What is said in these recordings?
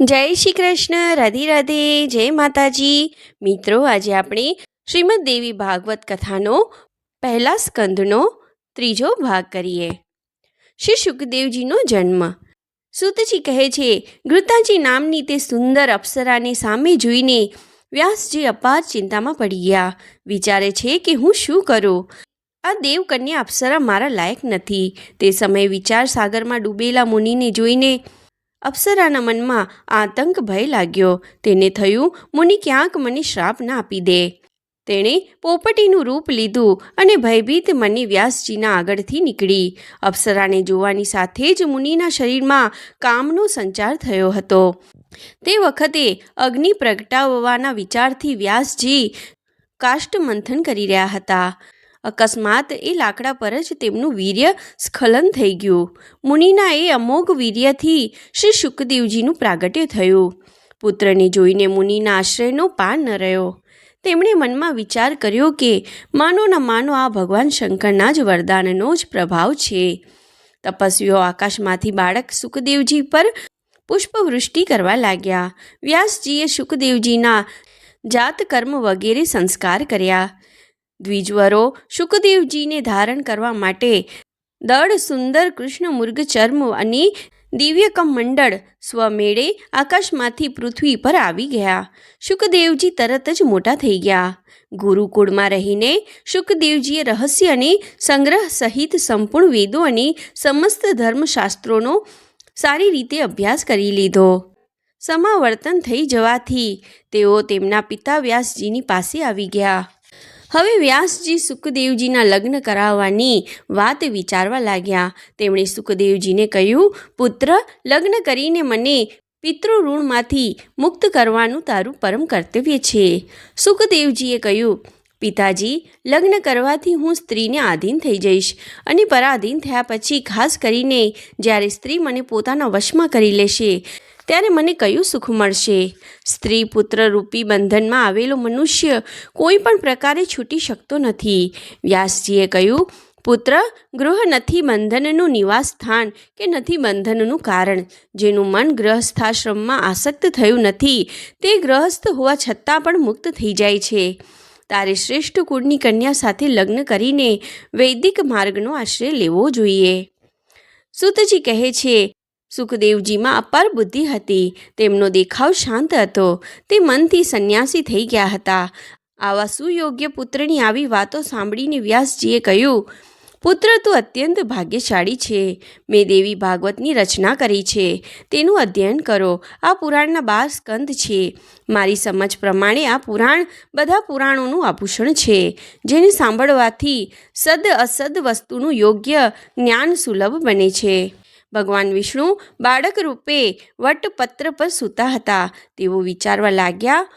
જય શ્રી કૃષ્ણ, રાધે રાધે, જય માતાજી. મિત્રો, આજે આપણે શ્રીમદ દેવી ભાગવત કથાનો પહેલા સ્કંદનો ત્રીજો ભાગ કરીએ. શ્રી શુકદેવજીનો જન્મ. સુતજી કહે છે, ગૃતાજી નામની તે સુંદર અપ્સરાને સામે જોઈને વ્યાસજી અપાર ચિંતામાં પડી ગયા. વિચારે છે કે હું શું કરું? આ દેવકન્યા અપ્સરા મારા લાયક નથી. તે સમયે વિચાર સાગરમાં ડૂબેલા મુનિને જોઈને અપ્સરાના મનમાં આતંક ભય લાગ્યો. તેને થયું, મુનિ ક્યાંક મને શ્રાપ ના આપી દે. તેણે પોપટીનું રૂપ લીધું અને ભયભીત મને વ્યાસજીના આગળથી નીકળી. અપ્સરાને જોવાની સાથે જ મુનિના શરીરમાં કામનો સંચાર થયો હતો. તે વખતે અગ્નિ પ્રગટાવવાના વિચારથી વ્યાસજી કાષ્ટ મંથન કરી રહ્યા હતા. અકસ્માત એ લાકડા પર જ તેમનું વીર્ય સ્ખલન થઈ ગયું. મુનિના એ અમોઘ વીર્યથી શ્રી શુકદેવજીનું પ્રાગટ્ય થયું. પુત્રને જોઈને મુનિના આશ્રયનો પાર ન રહ્યો. તેમણે મનમાં વિચાર કર્યો કે માનો ન માનો આ ભગવાન શંકરના જ વરદાનનો જ પ્રભાવ છે. તપસ્વીઓ આકાશમાંથી બાળક સુખદેવજી પર પુષ્પવૃષ્ટિ કરવા લાગ્યા. વ્યાસજીએ સુખદેવજીના જાત કર્મ વગેરે સંસ્કાર કર્યા. દ્વિજવરો શુકદેવજીને ધારણ કરવા માટે દળ સુંદર કૃષ્ણ મૃગ ચર્મ અને દિવ્યકમ મંડળ સ્વમેળે આકાશમાંથી પૃથ્વી પર આવી ગયા. શુકદેવજી તરત જ મોટા થઈ ગયા. ગુરુકુળમાં રહીને શુકદેવજીએ રહસ્ય અને સંગ્રહ સહિત સંપૂર્ણ વેદો અને સમસ્ત ધર્મશાસ્ત્રોનો સારી રીતે અભ્યાસ કરી લીધો. સમાવર્તન થઈ જવાથી તેઓ તેમના પિતા વ્યાસજીની પાસે આવી ગયા. હવે વ્યાસજી સુખદેવજીના લગ્ન કરાવવાની વાત વિચારવા લાગ્યા. તેમણે સુખદેવજીને કહ્યું, પુત્ર, લગ્ન કરીને મને પિતૃઋણમાંથી મુક્ત કરવાનું તારું પરમ કર્તવ્ય છે. સુખદેવજીએ કહ્યું, પિતાજી, લગ્ન કરવાથી હું સ્ત્રીને આધીન થઈ જઈશ અને પરાધીન થયા પછી ખાસ કરીને જ્યારે સ્ત્રી મને પોતાના વશમાં કરી લેશે ત્યારે મને કયું સુખ મળશે? સ્ત્રી પુત્ર રૂપી બંધનમાં આવેલો મનુષ્ય કોઈ પણ પ્રકારે છૂટી શકતો નથી. વ્યાસજીએ કહ્યું, પુત્ર, ગૃહ નથી બંધનનું નિવાસ સ્થાન કે નથી બંધનનું કારણ. જેનું મન ગ્રહસ્થાશ્રમમાં આસક્ત થયું નથી, તે ગ્રહસ્થ હોવા છતાં પણ મુક્ત થઈ જાય છે. તારે શ્રેષ્ઠ કુળની કન્યા સાથે લગ્ન કરીને વૈદિક માર્ગનો આશ્રય લેવો જોઈએ. સુતજી કહે છે સુખદેવજીમાં અપાર બુદ્ધિ હતી. તેમનો દેખાવ શાંત હતો. તે મનથી સંન્યાસી થઈ ગયા હતા. આવા સુયોગ્ય પુત્રની આવી વાતો સાંભળીને વ્યાસજીએ કહ્યું, પુત્ર, તું અત્યંત ભાગ્યશાળી છે. મેં દેવી ભાગવતની રચના કરી છે. તેનું અધ્યયન કરો. આ પુરાણના બાર સ્કંદ છે. મારી સમજ પ્રમાણે આ પુરાણ બધા પુરાણોનું આભૂષણ છે. જેને સાંભળવાથી સદ અસદ વસ્તુનું યોગ્ય જ્ઞાન સુલભ બને છે. ભગવાન વિષ્ણુ બાળક રૂપે વટપત્ર પર સૂતા હતા. તેઓ વિચારવા લાગ્યા,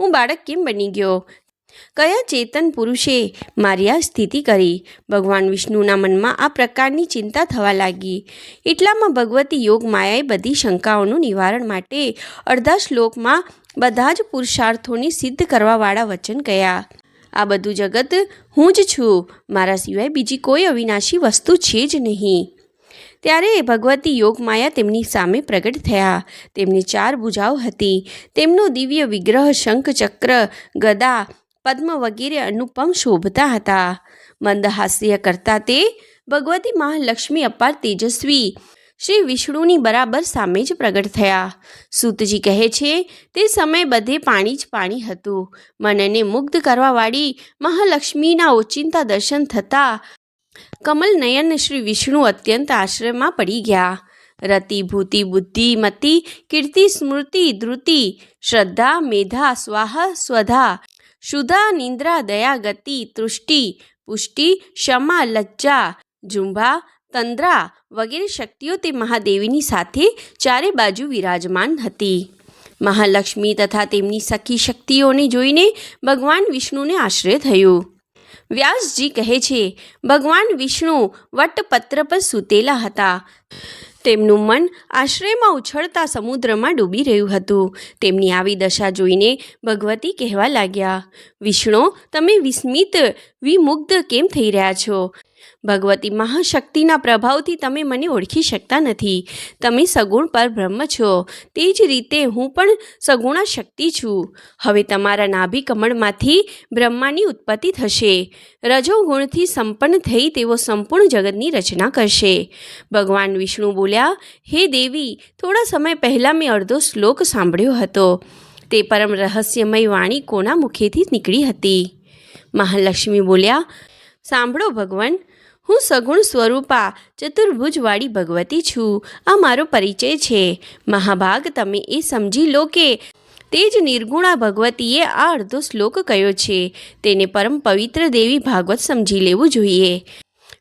હું બાળક કેમ બની ગયો? કયા ચેતન પુરુષે મારી આ સ્થિતિ કરી? ભગવાન વિષ્ણુના મનમાં આ પ્રકારની ચિંતા થવા લાગી. એટલામાં ભગવતી યોગ માયાએ બધી શંકાઓનું નિવારણ માટે અડધા શ્લોકમાં બધા જ પુરુષાર્થોને સિદ્ધ કરવાવાળા વચન કયા આ બધું જગત હું જ છું. મારા સિવાય બીજી કોઈ અવિનાશી વસ્તુ છે જ નહીં. ત્યારે ભગવતી યોગમાયા તેમની સામે પ્રગટ થયા. તેમની ચાર ભુજાઓ હતી. તેમનો દિવ્ય વિગ્રહ શંખ ચક્ર ગદા, પદ્મ વગેરે અનુપમ શોભતા હતા. મંદ હાસ્ય કરતા તે ભગવતી મહાલક્ષ્મી અપાર તેજસ્વી. શ્રી વિષ્ણુની બરાબર સામે જ પ્રગટ થયા. સૂતજી કહે છે, તે સમય બધે પાણી જ પાણી હતું. મનને મુગ્ધ કરવાવાળી મહાલક્ષ્મીના ઓચિંતા દર્શન થતાં કમલ નયન શ્રી વિષ્ણુ અત્યંત આશ્રયમાં પડી ગયા. રતિ, ભૂતિ, બુદ્ધિ, મતિ, કીર્તિ, સ્મૃતિ ધૃતિ શ્રદ્ધા, મેધા, સ્વાહ, સ્વધા શુધા નિંદ્રા, દયા, ગતિ, તૃષ્ટિ, પુષ્ટિ, ક્ષમા, લજ્જા, ઝુંભા, તંદ્રા વગેરે શક્તિઓ તે મહાદેવીની સાથે ચારે બાજુ વિરાજમાન હતી. મહાલક્ષ્મી તથા તેમની સખી શક્તિઓને જોઈને ભગવાન વિષ્ણુને આશ્રય થયું. વ્યાસજી કહે છે, ભગવાન વિષ્ણુ વટપત્ર પર સૂતેલા હતા. તેમનું મન આશ્રયમાં ઉછળતા સમુદ્રમાં ડૂબી રહ્યું હતું. તેમની આવી દશા જોઈને ભગવતી કહેવા લાગ્યા, વિષ્ણુ, તમે વિસ્મિત વિમુગ્ધ કેમ થઈ રહ્યા છો? ભગવતી મહાશક્તિના પ્રભાવથી તમે મને ઓળખી શકતા નથી. તમે સગુણ પર બ્રહ્મ છો. તે જ રીતે હું પણ સગુણા શક્તિ છું. હવે તમારા નાભી કમળમાંથી બ્રહ્માની ઉત્પત્તિ થશે. રજોગુણથી સંપન્ન થઈ તેઓ સંપૂર્ણ જગતની રચના કરશે. ભગવાન વિષ્ણુ બોલ્યા, હે દેવી, થોડા સમય પહેલાં મેં અડધો શ્લોક સાંભળ્યો હતો. તે પરમ રહસ્યમય વાણી કોના મુખેથી નીકળી હતી? મહાલક્ષ્મી બોલ્યા, સાંભળો ભગવાન હું સગુણ સ્વરૂપા, ચતુર્ભુજવાળી ભગવતી છું. આ મારો પરિચય છે. મહાભાગ તમે એ સમજી લો કે તે જ નિર્ગુણા ભગવતીએ આ અડધો શ્લોક કયો છે. તેને પરમ પવિત્ર દેવી ભાગવત સમજી લેવું જોઈએ.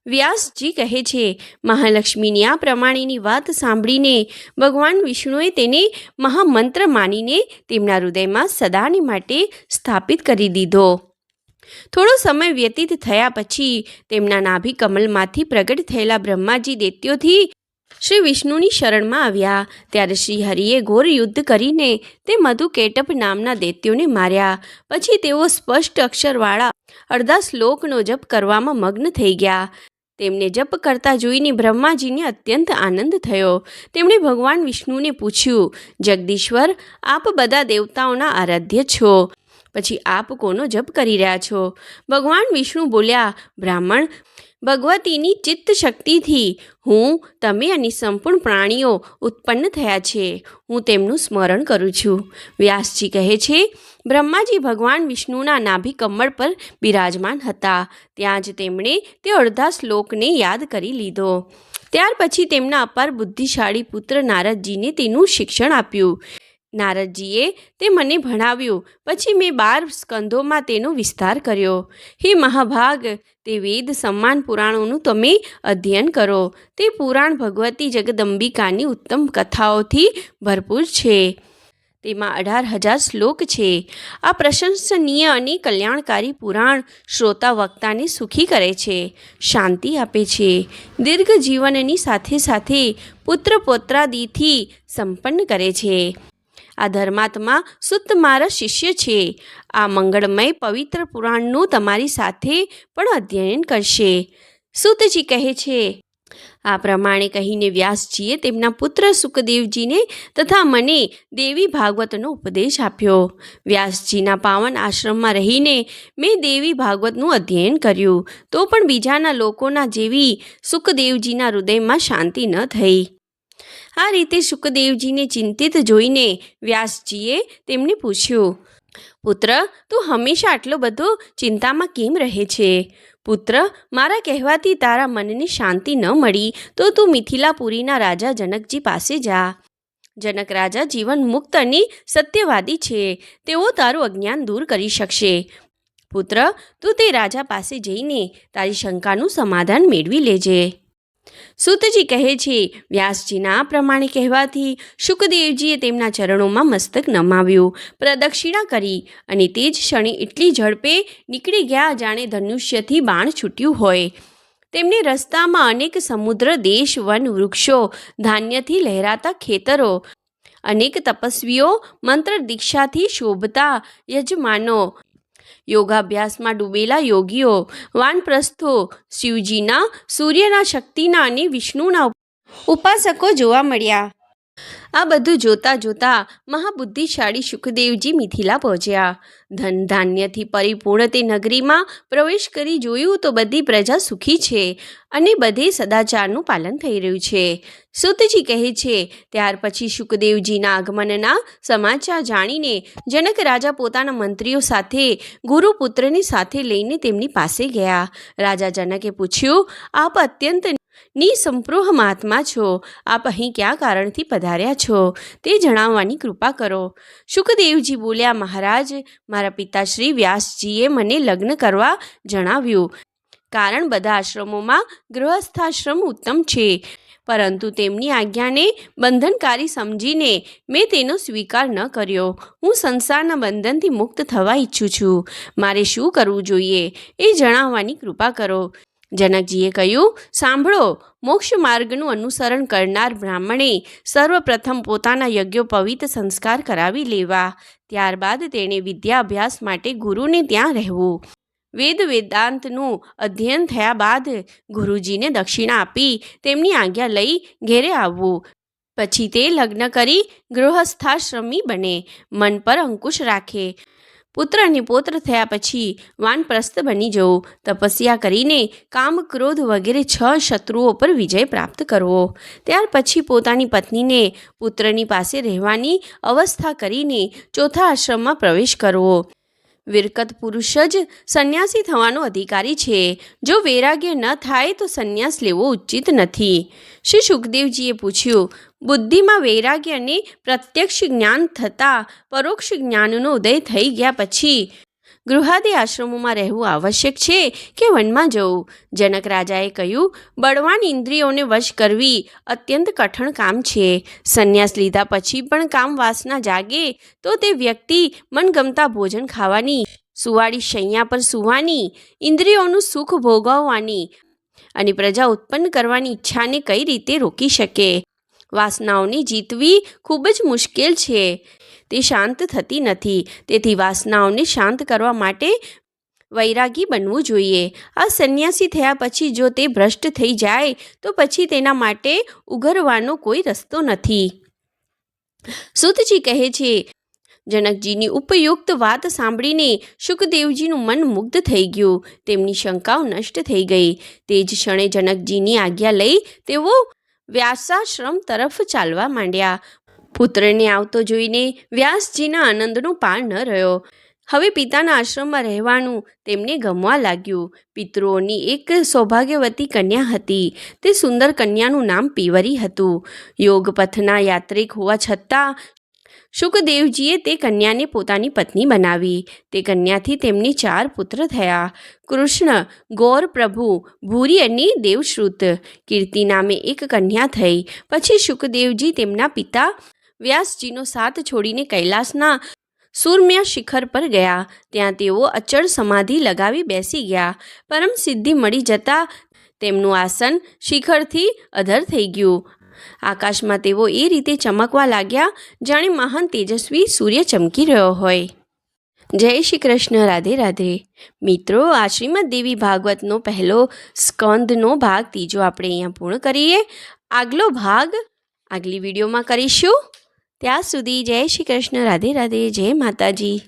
વ્યાસજી કહે છે, મહાલક્ષ્મીની આ પ્રમાણેની વાત સાંભળીને ભગવાન વિષ્ણુએ તેને મહામંત્ર માનીને તેમના હૃદયમાં સદાને માટે સ્થાપિત કરી દીધો. થોડો સમય વ્યતીત થયા પછી તેમના નાભી કમલમાંથી પ્રગટ થયેલા બ્રહ્માજી દૈત્યોથી શ્રી વિષ્ણુની શરણમાં આવ્યા. ત્યારે શ્રી હરિએ ઘોર યુદ્ધ કરીને તે મધુકેટપ નામના દૈત્યોને માર્યા. પછી તેઓ સ્પષ્ટ અક્ષરવાળા અડધા શ્લોકનો જપ કરવામાં મગ્ન થઈ ગયા. તેમને જપ કરતા જોઈને બ્રહ્માજીને અત્યંત આનંદ થયો. તેમણે ભગવાન વિષ્ણુને પૂછ્યું, જગદીશ્વર, આપ બધા દેવતાઓના આરાધ્ય છો. પછી આપ કોનો જપ કરી રહ્યા છો? ભગવાન વિષ્ણુ બોલ્યા, બ્રાહ્મણ, ભગવતીની ચિત્ત શક્તિથી હું, તમે અને સંપૂર્ણ પ્રાણીઓ ઉત્પન્ન થયા છે. હું તેમનું સ્મરણ કરું છું. વ્યાસજી કહે છે, બ્રહ્માજી ભગવાન વિષ્ણુના નાભી કમળ પર બિરાજમાન હતા. ત્યાં જ તેમણે તે અડધા શ્લોકને યાદ કરી લીધો. ત્યાર પછી તેમના અપાર બુદ્ધિશાળી પુત્ર નારદજીને તેનું શિક્ષણ આપ્યું. નારદજીએ તે મને ભણાવ્યું. પછી મેં બાર સ્કંધોમાં તેનો વિસ્તાર કર્યો. હે મહાભાગ, તે વેદ સમાન પુરાણોનું તમે અધ્યયન કરો. તે પુરાણ ભગવતી જગદંબિકાની ઉત્તમ કથાઓથી ભરપૂર છે. તેમાં અઢાર હજાર શ્લોક છે. આ પ્રશંસનીય અને કલ્યાણકારી પુરાણ શ્રોતા વક્તાને સુખી કરે છે, શાંતિ આપે છે. દીર્ઘ જીવનની સાથે સાથે પુત્ર પોત્રાદિથી સંપન્ન કરે છે. આ ધર્માત્મા સુત મારા શિષ્ય છે. આ મંગળમય પવિત્ર પુરાણનું તમારી સાથે પણ અધ્યયન કરશે. સુતજી કહે છે, આ પ્રમાણે કહીને વ્યાસજીએ તેમના પુત્ર સુખદેવજીને તથા મને દેવી ભાગવતનો ઉપદેશ આપ્યો. વ્યાસજીના પાવન આશ્રમમાં રહીને મેં દેવી ભાગવતનું અધ્યયન કર્યું. તો પણ બીજાના લોકોના જેવી સુખદેવજીના હૃદયમાં શાંતિ ન થઈ. આ રીતે સુખદેવજીને ચિંતિત જોઈને વ્યાસજીએ તેમને પૂછ્યું, પુત્ર, તું હંમેશા આટલો બધો ચિંતામાં કેમ રહે છે? પુત્ર, મારા કહેવાથી તારા મનને શાંતિ ન મળી, તો તું મિથિલાપુરીના રાજા જનકજી પાસે જા. જનક રાજા જીવન મુક્ત અને સત્યવાદી છે. તેઓ તારું અજ્ઞાન દૂર કરી શકશે. પુત્ર, તું તે રાજા પાસે જઈને તારી શંકાનું સમાધાન મેળવી લેજે. સુતજી કહે છે, વ્યાસજીના પ્રમાણે કહેવાથી શુકદેવજીએ તેમના ચરણોમાં મસ્તક નમાવ્યું, પ્રદક્ષિણા કરી અને તે જ ક્ષણે એટલી ઝડપે નીકળી ગયા જાણે ધનુષ્યથી બાણ છૂટ્યું હોય. તેમને રસ્તામાં અનેક સમુદ્ર, દેશ, વન, વૃક્ષો, ધાન્યથી લહેરાતા ખેતરો, અનેક તપસ્વીઓ, મંત્ર દીક્ષાથી શોભતા યજમાનો યોગાભ્યાસમાં ડૂબેલા યોગીઓ વાનપ્રસ્થો શિવજીના સૂર્યના શક્તિના અને વિષ્ણુના ઉપાસકો જોવા મળ્યા. આ બધું જોતા જોતા મહાબુદ્ધિશાળી સુખદેવજી મિથિલા પહોંચ્યા. ધન ધાન્યથી પરિપૂર્ણ તે નગરીમાં પ્રવેશ કરી જોયું તો બધી પ્રજા સુખી છે અને બધે સદાચારનું પાલન થઈ રહ્યું છે. સુતજી કહે છે, ત્યાર પછી સુખદેવજીના આગમનના સમાચાર જાણીને જનક રાજા પોતાના મંત્રીઓ સાથે, ગુરુપુત્રની સાથે લઈને તેમની પાસે ગયા. રાજા જનકે પૂછ્યું, આપ અત્યંત નિસંપ્રોહ મહાત્મા છો. આપ અહીં કયા કારણથી પધાર્યા છો? તે જણાવવાની કૃપા કરો. શુકદેવજી બોલ્યા, મહારાજ, મારા પિતાશ્રી વ્યાસજીએ મને લગ્ન કરવા જણાવ્યું. કારણ બધા આશ્રમોમાં ગૃહસ્થાશ્રમ ઉત્તમ છે. પરંતુ તેમની આજ્ઞાને બંધનકારી સમજીને મેં તેનો સ્વીકાર ન કર્યો. હું સંસારના બંધનથી મુક્ત થવા ઈચ્છું છું. મારે શું કરવું જોઈએ? એ જણાવવાની કૃપા કરો. જનકજીએ કહ્યું, સાંભળો, મોક્ષ માર્ગનું અનુસરણ કરનાર બ્રાહ્મણે સર્વપ્રથમ પોતાના યજ્ઞોપવિત સંસ્કાર કરાવી લેવા. ત્યારબાદ તેણે વિદ્યાભ્યાસ માટે ગુરુને ત્યાં રહેવું. વેદ વેદાંતનું અધ્યયન થયા બાદ ગુરુજીને દક્ષિણા આપી, તેમની આજ્ઞા લઈ ઘેરે આવવું. પછી તે લગ્ન કરી ગૃહસ્થાશ્રમી બને, મન પર અંકુશ રાખે. પુત્ર અને પૌત્ર થયા પછી વાનપ્રસ્થ બની જવું. તપસ્યા કરીને કામ, ક્રોધ વગેરે છ શત્રુઓ પર વિજય પ્રાપ્ત કરવો. ત્યાર પછી પોતાની પત્નીને પુત્રની પાસે રહેવાની અવસ્થા કરીને ચોથા આશ્રમમાં પ્રવેશ કરવો. વિરકત પુરુષ જ સંન્યાસી થવાનો અધિકારી છે. જો વૈરાગ્ય ન થાય તો સંન્યાસ લેવો ઉચિત નથી. શ્રી સુખદેવજીએ પૂછ્યું, બુદ્ધિમાં વૈરાગ્ય અને પ્રત્યક્ષ જ્ઞાન થતાં પરોક્ષ જ્ઞાનનો ઉદય થઈ ગયા પછી ગૃહાદિ આશ્રમોમાં રહેવું આવશ્યક છે કે વનમાં જવું. જનક રાજાએ કહ્યું, બળવાન ઇન્દ્રિયોને વશ કરવી અત્યંત કઠણ કામ છે. સંન્યાસ લીધા પછી પણ કામ વાસના જાગે તો તે વ્યક્તિ મનગમતા ભોજન ખાવાની, સુવાળી શૈયા પર સૂવાની, ઇન્દ્રિયોનું સુખ ભોગવવાની અને પ્રજા ઉત્પન્ન કરવાની ઈચ્છાને કઈ રીતે રોકી શકે? વાસનાઓને જીતવી ખૂબ જ મુશ્કેલ છે. તે શાંત થતી નથી. તેથી વાસનાઓને શાંત કરવા માટે વૈરાગી બનવું જોઈએ. આ સંન્યાસી થયા પછી જો તે ભ્રષ્ટ થઈ જાય, તો પછી તેના માટે ઉઘરવાનો કોઈ રસ્તો નથી. સુતજી કહે છે, જનકજીની ઉપયુક્ત વાત સાંભળીને શુકદેવજીનું મન મુગ્ધ થઈ ગયું. તેમની શંકાઓ નષ્ટ થઈ ગઈ. તે જ ક્ષણે જનકજીની આજ્ઞા લઈ તેઓ વ્યાસાશ્રમ તરફ ચાલવા માંડ્યા. પુત્રને આવતો જોઈને વ્યાસજીના આનંદનો પાર ન રહ્યો. હવે પિતાના આશ્રમમાં રહેવાનું તેમને ગમવા લાગ્યું. પિતૃઓની એક સૌભાગ્યવતી કન્યા હતી. તે સુંદર કન્યાનું નામ પીવરી હતું. યોગપથના યાત્રિક હોવા છતાં શુકદેવજીએ તે કન્યાને પોતાની પત્ની બનાવી. તે કન્યાથી તેમની ચાર પુત્ર થયા. કૃષ્ણ, ગૌર, પ્રભુ, ભૂરી અને દેવશ્રુત. કીર્તિ નામે એક કન્યા થઈ. પછી શુકદેવજી તેમના પિતા વ્યાસજીનો સાથ છોડીને કૈલાસના સૂરમ્ય શિખર પર ગયા. ત્યાં તેઓ અચળ સમાધિ લગાવી બેસી ગયા. પરમ સિદ્ધિ મળી જતાં તેમનું આસન શિખરથી અધર થઈ ગયું. આકાશમાં તેઓ એ રીતે ચમકવા લાગ્યા, જાણે મહાન તેજસ્વી સૂર્ય ચમકી રહ્યો હોય. જય શ્રી કૃષ્ણ, રાધે રાધે. મિત્રો, આ શ્રીમદ દેવી ભાગવતનો પહેલો સ્કંદનો ભાગ, ત્રીજો આપણે અહીંયા પૂર્ણ કરીએ. આગલો ભાગ આગલી વિડીયોમાં કરીશું. ત્યાં સુધી જય શ્રી કૃષ્ણ રાધે રાધે જય માતાજી.